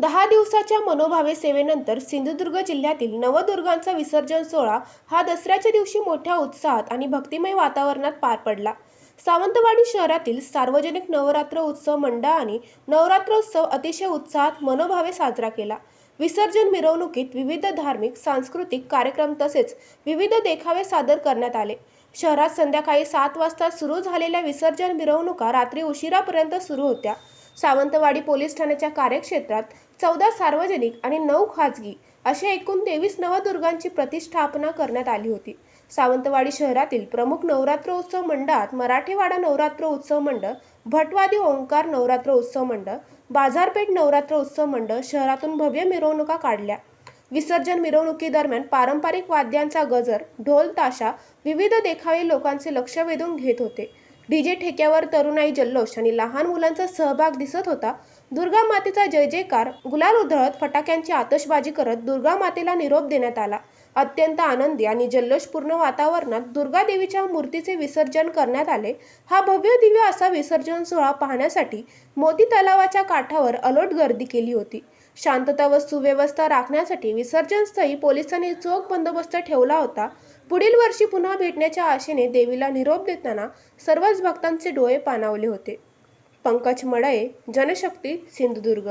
दहा दिवसाच्या मनोभावे सेवेनंतर सिंधुदुर्ग जिल्ह्यातील नवदुर्गांचा विसर्जन सोहळा हा दसऱ्याच्या दिवशी मोठ्या उत्साहात आणि भक्तिमय वातावरणात पार पडला. सावंतवाडी शहरातील सार्वजनिक नवरात्र उत्सव मंडळाने नवरात्रोत्सव अतिशय उत्साहात मनोभावे साजरा केला. विसर्जन मिरवणुकीत विविध धार्मिक सांस्कृतिक कार्यक्रम तसेच विविध देखावे सादर करण्यात आले. शहरात संध्याकाळी सात वाजता सुरू झालेल्या विसर्जन मिरवणुका रात्री उशिरापर्यंत सुरू होत्या. सावंतवाडी पोलीस ठाण्याच्या कार्यक्षेत्रात चौदा सार्वजनिक आणि नऊ खाजगी अशा एकूण तेवीस नवदुर्गांची प्रतिष्ठापना करण्यात आली होती. सावंतवाडी शहरातील प्रमुख नवरात्र उत्सव मंडळात मराठीवाडा नवरात्र उत्सव मंडळ भटवादी ओंकार नवरात्र उत्सव मंडळ बाजारपेठ नवरात्र उत्सव मंडळ शहरातून भव्य मिरवणुका काढल्या. विसर्जन मिरवणुकीदरम्यान पारंपरिक वाद्यांचा गजर ढोल ताशा विविध देखावे लोकांचे लक्ष वेधून घेत होते. डीजे ठेक्यावर तरुणाई जल्लोष आणि लहान मुलांचा सहभाग दिसत होता. दुर्गा मातेचा जय जयकार गुलाल उधळत फटाक्यांची आतषबाजी करत दुर्गा मातेला निरोप देण्यात आला. अत्यंत आनंदी आणि जल्लोषपूर्ण वातावरणात दुर्गा देवीच्या मूर्तीचे विसर्जन करण्यात आले. हा भव्य दिव्य असा विसर्जन सोहळा पाहण्यासाठी मोती तलावाच्या काठावर अलोट गर्दी केली होती. शांतता व सुव्यवस्था राखण्यासाठी विसर्जनस्थळी पोलिसांनी चोख बंदोबस्त ठेवला होता. पुढील वर्षी पुन्हा भेटण्याच्या आशेने देवीला निरोप देताना सर्वच भक्तांचे डोळे पाणावले होते. पंकज मडये जनशक्ती सिंधुदुर्ग.